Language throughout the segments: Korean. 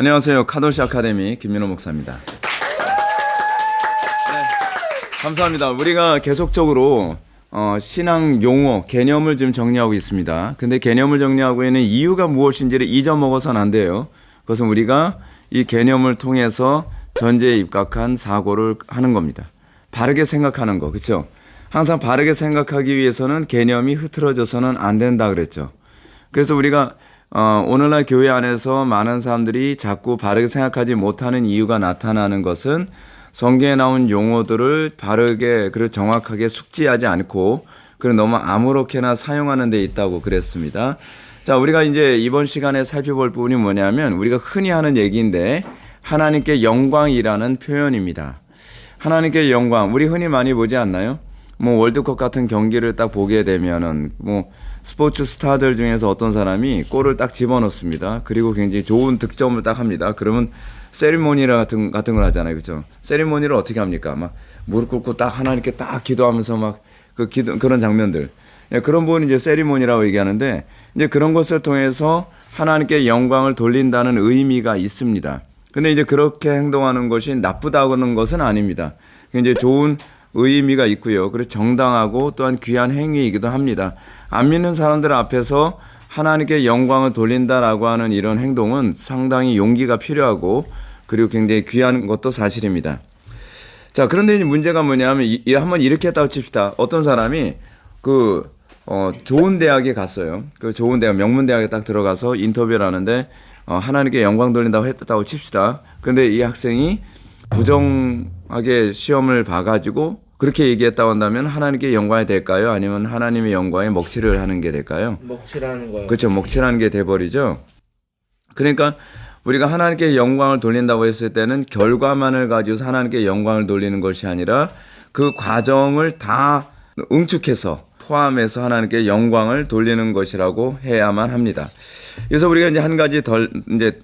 안녕하세요. 카도시 아카데미 김민호 목사입니다. 네, 감사합니다. 우리가 계속적으로 어, 신앙 용어, 개념을 지금 정리하고 있습니다. 근데 개념을 정리하고 있는 이유가 무엇인지를 잊어먹어서는 안 돼요. 그것은 우리가 이 개념을 통해서 전제에 입각한 사고를 하는 겁니다. 바르게 생각하는 거, 그렇죠? 항상 바르게 생각하기 위해서는 개념이 흐트러져서는 안 된다 그랬죠. 그래서 우리가 어, 오늘날 교회 안에서 많은 사람들이 자꾸 바르게 생각하지 못하는 이유가 나타나는 것은 성경에 나온 용어들을 바르게 그리고 정확하게 숙지하지 않고 그리고 너무 아무렇게나 사용하는 데 있다고 그랬습니다. 자, 우리가 이제 이번 시간에 살펴볼 부분이 뭐냐면 우리가 흔히 하는 얘기인데 하나님께 영광이라는 표현입니다. 하나님께 영광, 우리 흔히 많이 보지 않나요? 뭐 월드컵 같은 경기를 딱 보게 되면은 뭐 스포츠 스타들 중에서 어떤 사람이 골을 딱 집어넣습니다. 그리고 굉장히 좋은 득점을 딱 합니다. 그러면 세리모니라 같은 같은 걸 하잖아요, 그렇죠? 세리모니를 어떻게 합니까? 막 무릎 꿇고 딱 하나님께 딱 기도하면서 막 그 기도 그런 장면들 예, 그런 부분 이제 세리모니라고 얘기하는데 이제 그런 것을 통해서 하나님께 영광을 돌린다는 의미가 있습니다. 근데 이제 그렇게 행동하는 것이 나쁘다고는 것은 아닙니다. 이제 좋은 의미가 있고요. 그리고 정당하고 또한 귀한 행위이기도 합니다. 안 믿는 사람들 앞에서 하나님께 영광을 돌린다라고 하는 이런 행동은 상당히 용기가 필요하고 그리고 굉장히 귀한 것도 사실입니다. 자, 그런데 이제 문제가 뭐냐면 이, 이 한번 이렇게 했다고 칩시다. 어떤 사람이 그 어, 좋은 대학에 갔어요. 그 좋은 대학, 명문 대학에 딱 들어가서 인터뷰를 하는데 어, 하나님께 영광 돌린다고 했다고 칩시다. 근데 이 학생이 부정 하게 시험을 봐가지고 그렇게 얘기했다고 한다면 하나님께 영광이 될까요? 아니면 하나님의 영광에 먹칠을 하는 게 될까요? 먹칠하는 거요. 그렇죠. 먹칠하는 게 돼버리죠. 그러니까 우리가 하나님께 영광을 돌린다고 했을 때는 결과만을 가지고 하나님께 영광을 돌리는 것이 아니라 그 과정을 다 응축해서 포함해서 하나님께 영광을 돌리는 것이라고 해야만 합니다. 그래서 우리가 이제 한 가지 덜 이제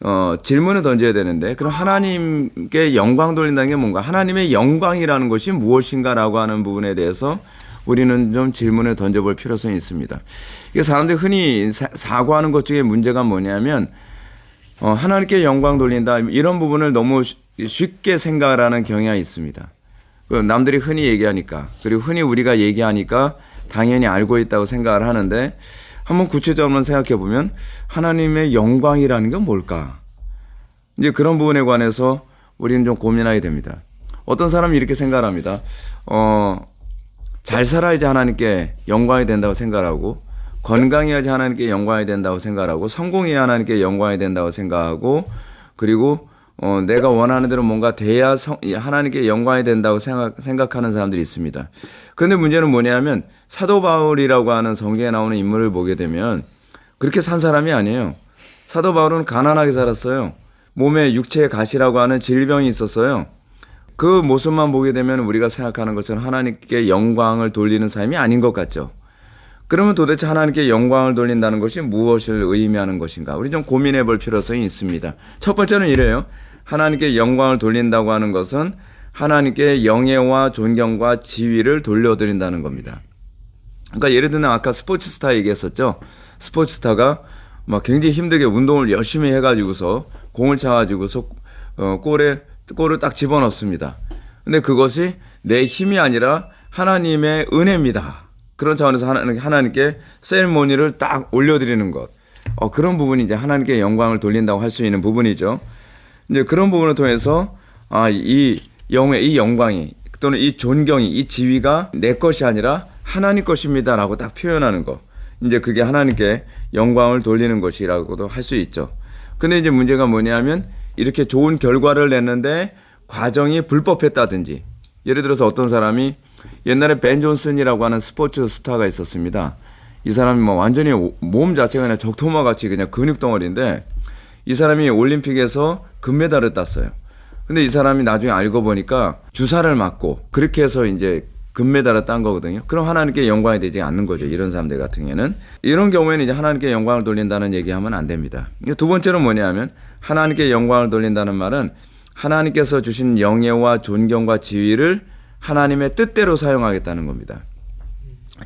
어, 질문을 던져야 되는데 그럼 하나님께 영광 돌린다는 게 뭔가? 하나님의 영광이라는 것이 무엇인가라고 하는 부분에 대해서 우리는 좀 질문을 던져볼 필요성이 있습니다. 이게 사람들이 흔히 사, 사고하는 것 중에 문제가 뭐냐면 어, 하나님께 영광 돌린다 이런 부분을 너무 쉬- 쉽게 생각을 하는 경향이 있습니다. 그 남들이 흔히 얘기하니까 그리고 흔히 우리가 얘기하니까 당연히 알고 있다고 생각을 하는데 한번 구체적으로 생각해 보면 하나님의 영광이라는 건 뭘까? 이제 그런 부분에 관해서 우리는 좀 고민하게 됩니다. 어떤 사람이 이렇게 생각합니다. 어, 잘 살아야지 하나님께 영광이 된다고 생각하고 건강해야지 하나님께 영광이 된다고 생각하고 성공해야 하나님께 영광이 된다고 생각하고 그리고 어, 내가 원하는 대로 뭔가 돼야 성, 하나님께 영광이 된다고 생각, 생각하는 사람들이 있습니다. 그런데 문제는 뭐냐면 사도 바울이라고 하는 성경에 나오는 인물을 보게 되면 그렇게 산 사람이 아니에요. 사도 바울은 가난하게 살았어요. 몸에 육체의 가시라고 하는 질병이 있었어요. 그 모습만 보게 되면 우리가 생각하는 것처럼 하나님께 영광을 돌리는 삶이 아닌 것 같죠. 그러면 도대체 하나님께 영광을 돌린다는 것이 무엇을 의미하는 것인가? 우리 좀 고민해 볼 필요성이 있습니다. 첫 번째는 이래요. 하나님께 영광을 돌린다고 하는 것은 하나님께 영예와 존경과 지위를 돌려드린다는 겁니다. 그러니까 예를 들면 아까 스포츠 스타 얘기했었죠. 스포츠 스타가 막 굉장히 힘들게 운동을 열심히 해가지고서 공을 차가지고서 어, 골에 골을 딱 집어넣습니다. 근데 그것이 내 힘이 아니라 하나님의 은혜입니다. 그런 차원에서 하나님, 하나님께 세리모니를 딱 올려드리는 것. 어, 그런 부분이 이제 하나님께 영광을 돌린다고 할 수 있는 부분이죠. 이제 그런 부분을 통해서 아, 이 영의 이 영광이 또는 이 존경이 이 지위가 내 것이 아니라 하나님 것입니다라고 딱 표현하는 거. 이제 그게 하나님께 영광을 돌리는 것이라고도 할 수 있죠. 근데 이제 문제가 뭐냐면 이렇게 좋은 결과를 냈는데 과정이 불법했다든지 예를 들어서 어떤 사람이 옛날에 벤 존슨이라고 하는 스포츠 스타가 있었습니다. 이 사람이 뭐 완전히 오- 몸 자체가 그냥 적토마 같이 그냥 근육 덩어리인데 이 사람이 올림픽에서 금메달을 땄어요. 근데 이 사람이 나중에 알고 보니까 주사를 맞고 그렇게 해서 이제 금메달을 딴 거거든요. 그럼 하나님께 영광이 되지 않는 거죠. 이런 사람들 같은 경우에는. 이런 경우에는 이제 하나님께 영광을 돌린다는 얘기하면 안 됩니다. 두 번째는 뭐냐면 하나님께 영광을 돌린다는 말은 하나님께서 주신 영예와 존경과 지위를 하나님의 뜻대로 사용하겠다는 겁니다.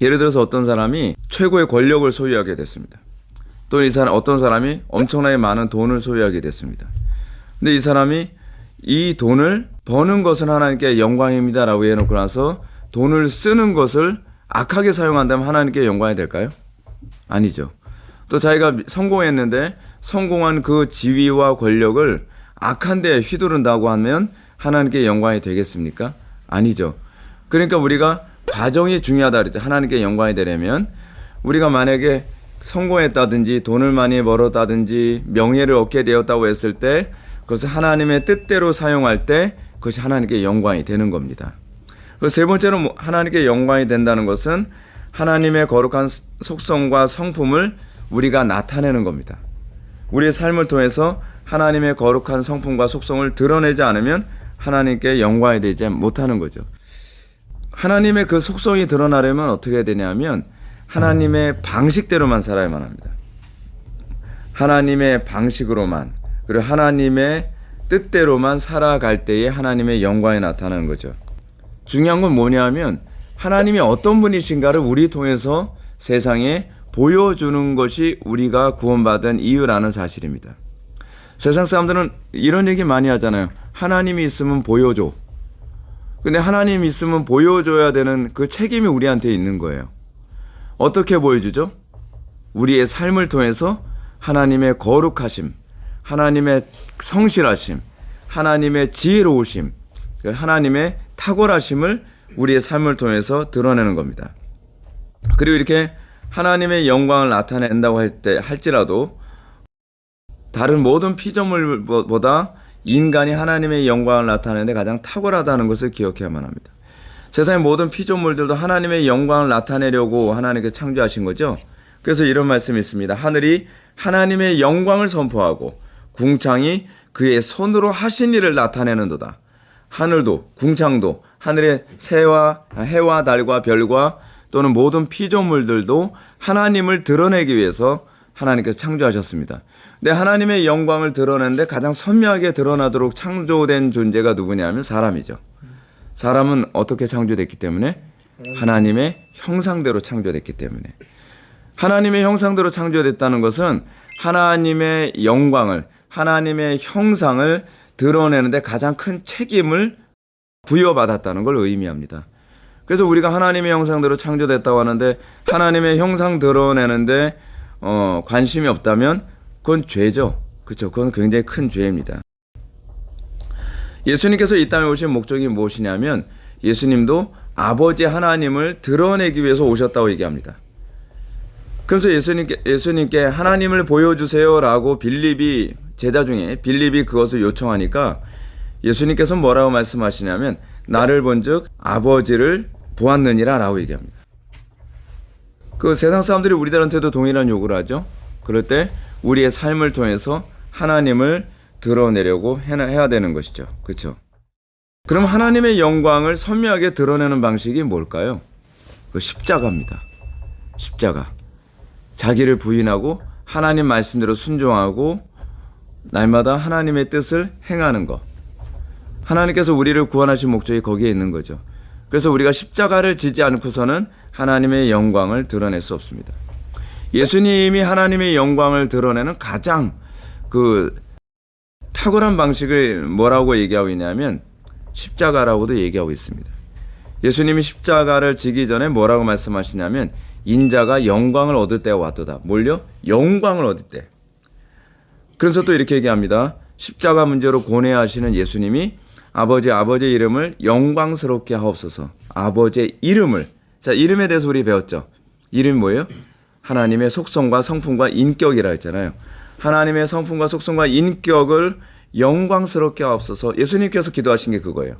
예를 들어서 어떤 사람이 최고의 권력을 소유하게 됐습니다. 또이 사람 어떤 사람이 엄청나게 많은 돈을 소유하게 됐습니다. 근데 이 사람이 이 돈을 버는 것은 하나님께 영광입니다라고 해놓고 나서 돈을 쓰는 것을 악하게 사용한다면 하나님께 영광이 될까요? 아니죠. 또 자기가 성공했는데 성공한 그 지위와 권력을 악한 데 휘두른다고 하면 하나님께 영광이 되겠습니까? 아니죠. 그러니까 우리가 과정이 중요하다 그랬죠. 하나님께 영광이 되려면 우리가 만약에 성공했다든지 돈을 많이 벌었다든지 명예를 얻게 되었다고 했을 때 그것을 하나님의 뜻대로 사용할 때 그것이 하나님께 영광이 되는 겁니다. 그세 번째로 뭐 하나님께 영광이 된다는 것은 하나님의 거룩한 속성과 성품을 우리가 나타내는 겁니다. 우리의 삶을 통해서 하나님의 거룩한 성품과 속성을 드러내지 않으면 하나님께 영광이 되지 못하는 거죠. 하나님의 그 속성이 드러나려면 어떻게 되냐면 하나님의 방식대로만 살아야만 합니다. 하나님의 방식으로만 그리고 하나님의 뜻대로만 살아갈 때에 하나님의 영광이 나타나는 거죠. 중요한 건 뭐냐면 하나님이 어떤 분이신가를 우리 통해서 세상에 보여주는 것이 우리가 구원받은 이유라는 사실입니다. 세상 사람들은 이런 얘기 많이 하잖아요. 하나님이 있으면 보여줘. 근데 하나님 있으면 보여줘야 되는 그 책임이 우리한테 있는 거예요. 어떻게 보여주죠? 우리의 삶을 통해서 하나님의 거룩하심, 하나님의 성실하심, 하나님의 지혜로우심, 하나님의 탁월하심을 우리의 삶을 통해서 드러내는 겁니다. 그리고 이렇게 하나님의 영광을 나타낸다고 할 때 할지라도 다른 모든 피조물보다 인간이 하나님의 영광을 나타내는데 가장 탁월하다는 것을 기억해야만 합니다. 세상의 모든 피조물들도 하나님의 영광을 나타내려고 하나님께 창조하신 거죠. 그래서 이런 말씀이 있습니다. 하늘이 하나님의 영광을 선포하고 궁창이 그의 손으로 하신 일을 나타내는도다. 하늘도 궁창도 하늘의 새와 해와 달과 별과 또는 모든 피조물들도 하나님을 드러내기 위해서 하나님께서 창조하셨습니다. 근데 하나님의 영광을 드러내는데 가장 선명하게 드러나도록 창조된 존재가 누구냐면 사람이죠. 사람은 어떻게 창조됐기 때문에 하나님의 형상대로 창조됐기 때문에 하나님의 형상대로 창조됐다는 것은 하나님의 영광을 하나님의 형상을 드러내는데 가장 큰 책임을 부여받았다는 걸 의미합니다. 그래서 우리가 하나님의 형상대로 창조됐다고 하는데 하나님의 형상 드러내는데 어, 관심이 없다면 그건 죄죠. 그렇죠. 그건 굉장히 큰 죄입니다. 예수님께서 이 땅에 오신 목적이 무엇이냐면 예수님도 아버지 하나님을 드러내기 위해서 오셨다고 얘기합니다. 그래서 예수님께, 예수님께 하나님을 보여주세요라고 빌립이 제자 중에 빌립이 그것을 요청하니까 예수님께서 뭐라고 말씀하시냐면 나를 본즉 아버지를 보았느니라라고 얘기합니다. 그 세상 사람들이 우리들한테도 동일한 요구를 하죠. 그럴 때 우리의 삶을 통해서 하나님을 드러내려고 해야 되는 것이죠. 그렇죠? 그럼 하나님의 영광을 선명하게 드러내는 방식이 뭘까요? 그 십자가입니다. 십자가. 자기를 부인하고 하나님 말씀대로 순종하고 날마다 하나님의 뜻을 행하는 것. 하나님께서 우리를 구원하신 목적이 거기에 있는 거죠. 그래서 우리가 십자가를 지지 않고서는 하나님의 영광을 드러낼 수 없습니다. 예수님이 하나님의 영광을 드러내는 가장 그 탁월한 방식을 뭐라고 얘기하고 있냐면 십자가라고도 얘기하고 있습니다. 예수님이 십자가를 지기 전에 뭐라고 말씀하시냐면 인자가 영광을 얻을 때가 왔도다. 뭘요? 영광을 얻을 때. 그래서 또 이렇게 얘기합니다. 십자가 문제로 고뇌하시는 예수님이 아버지 아버지의 이름을 영광스럽게 하옵소서. 아버지의 이름을 자 이름에 대해서 우리 배웠죠. 이름이 뭐예요? 하나님의 속성과 성품과 인격이라 했잖아요. 하나님의 성품과 속성과 인격을 영광스럽게 하옵소서. 예수님께서 기도하신 게 그거예요.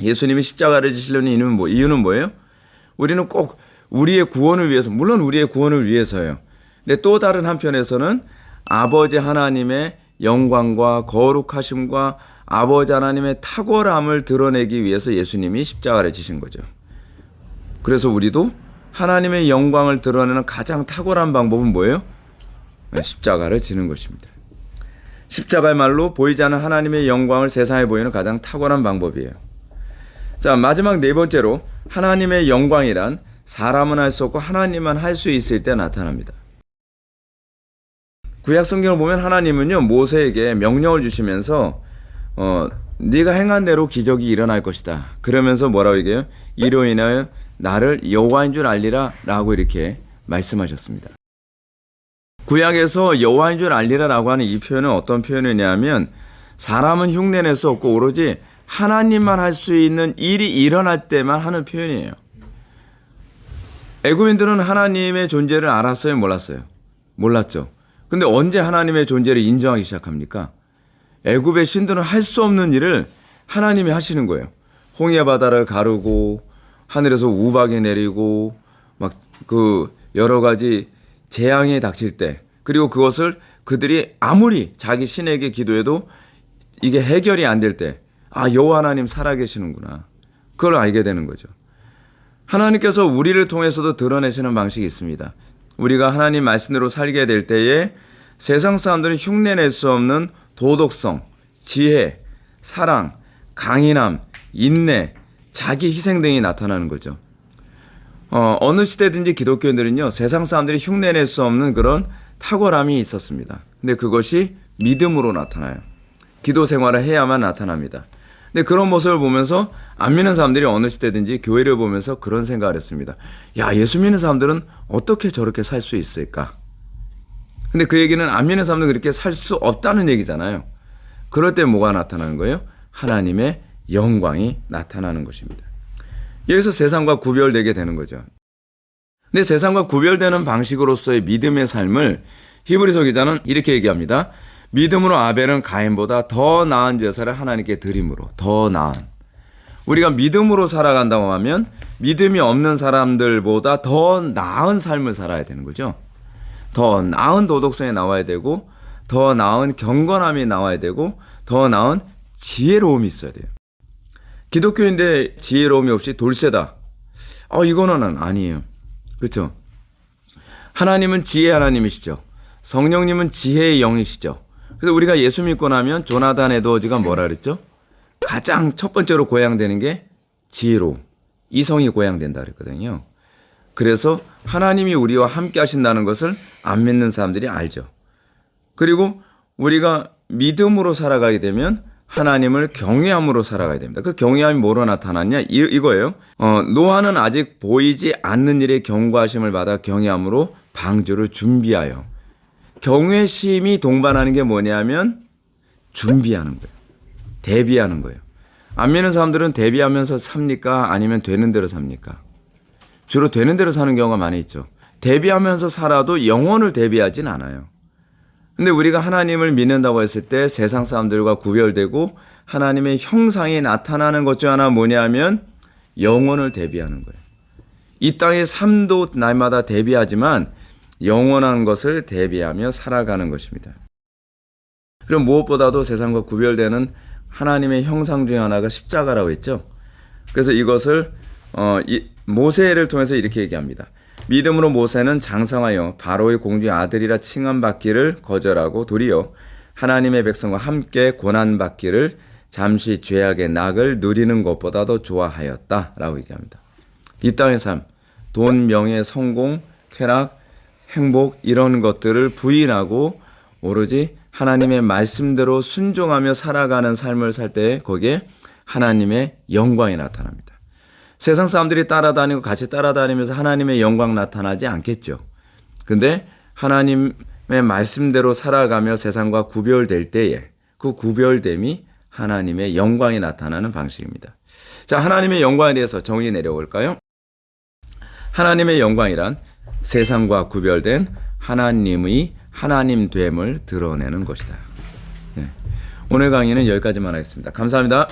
예수님이 십자가를 지시려는 이유는 뭐 이유는 뭐예요? 우리는 꼭 우리의 구원을 위해서 물론 우리의 구원을 위해서예요. 근데 또 다른 한편에서는 아버지 하나님의 영광과 거룩하심과 아버지 하나님의 탁월함을 드러내기 위해서 예수님이 십자가를 지신 거죠. 그래서 우리도 하나님의 영광을 드러내는 가장 탁월한 방법은 뭐예요? 십자가를 지는 것입니다. 십자가의 말로 보이지 않는 하나님의 영광을 세상에 보이는 가장 탁월한 방법이에요. 자, 마지막 네 번째로 하나님의 영광이란 사람은 할 수 없고 하나님만 할 수 있을 때 나타납니다. 구약 성경을 보면 하나님은요 모세에게 명령을 주시면서 어 네가 행한 대로 기적이 일어날 것이다. 그러면서 뭐라고 얘기해요? 이로 인하여 나를 여호와인 줄 알리라라고 이렇게 말씀하셨습니다. 구약에서 여호와인 줄 알리라라고 하는 이 표현은 어떤 표현이냐면 사람은 흉내낼 수 없고 오로지 하나님만 할 수 있는 일이 일어날 때만 하는 표현이에요. 애굽인들은 하나님의 존재를 알았어요, 몰랐어요? 몰랐죠. 근데 언제 하나님의 존재를 인정하기 시작합니까? 애굽의 신들은 할 수 없는 일을 하나님이 하시는 거예요. 홍해 바다를 가르고 하늘에서 우박이 내리고 막 그 여러 가지 재앙이 닥칠 때 그리고 그것을 그들이 아무리 자기 신에게 기도해도 이게 해결이 안 될 때 아 여호와 하나님 살아계시는구나 그걸 알게 되는 거죠. 하나님께서 우리를 통해서도 드러내시는 방식이 있습니다. 우리가 하나님 말씀대로 살게 될 때에 세상 사람들은 흉내낼 수 없는 도덕성, 지혜, 사랑, 강인함, 인내, 자기 희생 등이 나타나는 거죠. 어, 어느 시대든지 기독교인들은요, 세상 사람들이 흉내낼 수 없는 그런 탁월함이 있었습니다. 근데 그것이 믿음으로 나타나요. 기도 생활을 해야만 나타납니다. 근데 그런 모습을 보면서 안 믿는 사람들이 어느 시대든지 교회를 보면서 그런 생각을 했습니다. 야, 예수 믿는 사람들은 어떻게 저렇게 살 수 있을까? 근데 그 얘기는 안 믿는 사람들은 그렇게 살 수 없다는 얘기잖아요. 그럴 때 뭐가 나타나는 거예요? 하나님의 영광이 나타나는 것입니다. 여기서 세상과 구별되게 되는 거죠. 근데 세상과 구별되는 방식으로서의 믿음의 삶을 히브리서 기자는 이렇게 얘기합니다. 믿음으로 아벨은 가인보다 더 나은 제사를 하나님께 드림으로 더 나은 우리가 믿음으로 살아간다고 하면 믿음이 없는 사람들보다 더 나은 삶을 살아야 되는 거죠. 더 나은 도덕성이 나와야 되고 더 나은 경건함이 나와야 되고 더 나은 지혜로움이 있어야 돼요. 기독교인데 지혜로움이 없이 돌쇠다. 어 이거는 아니에요. 그렇죠? 하나님은 지혜 하나님이시죠. 성령님은 지혜의 영이시죠. 그래서 우리가 예수 믿고 나면 조나단 에드워즈가 뭐라 그랬죠? 가장 첫 번째로 고양되는 게 지혜로움. 이성이 고양된다 그랬거든요. 그래서 하나님이 우리와 함께 하신다는 것을 안 믿는 사람들이 알죠. 그리고 우리가 믿음으로 살아가게 되면 하나님을 경외함으로 살아가야 됩니다. 그 경외함이 뭐로 나타났냐? 이, 이거예요. 어, 노아는 아직 보이지 않는 일에 경고하심을 받아 경외함으로 방주를 준비하여. 경외심이 동반하는 게 뭐냐면 준비하는 거예요. 대비하는 거예요. 안 믿는 사람들은 대비하면서 삽니까? 아니면 되는 대로 삽니까? 주로 되는 대로 사는 경우가 많이 있죠. 대비하면서 살아도 영혼을 대비하진 않아요. 근데 우리가 하나님을 믿는다고 했을 때 세상 사람들과 구별되고 하나님의 형상이 나타나는 것 중 하나 뭐냐면 영혼을 대비하는 거예요. 이 땅의 삶도 날마다 대비하지만 영원한 것을 대비하며 살아가는 것입니다. 그럼 무엇보다도 세상과 구별되는 하나님의 형상 중 하나가 십자가라고 했죠. 그래서 이것을 어, 이, 모세를 통해서 이렇게 얘기합니다. 믿음으로 모세는 장성하여 바로의 공주의 아들이라 칭함받기를 거절하고 도리어 하나님의 백성과 함께 고난받기를 잠시 죄악의 낙을 누리는 것보다도 좋아하였다라고 얘기합니다. 이 땅의 삶, 돈, 명예, 성공, 쾌락, 행복 이런 것들을 부인하고 오로지 하나님의 말씀대로 순종하며 살아가는 삶을 살 때 거기에 하나님의 영광이 나타납니다. 세상 사람들이 따라다니고 같이 따라다니면서 하나님의 영광 나타나지 않겠죠. 근데 하나님의 말씀대로 살아가며 세상과 구별될 때에 그 구별됨이 하나님의 영광이 나타나는 방식입니다. 자, 하나님의 영광에 대해서 정의 내려볼까요? 하나님의 영광이란 세상과 구별된 하나님의 하나님 됨을 드러내는 것이다. 네. 오늘 강의는 여기까지만 하겠습니다. 감사합니다.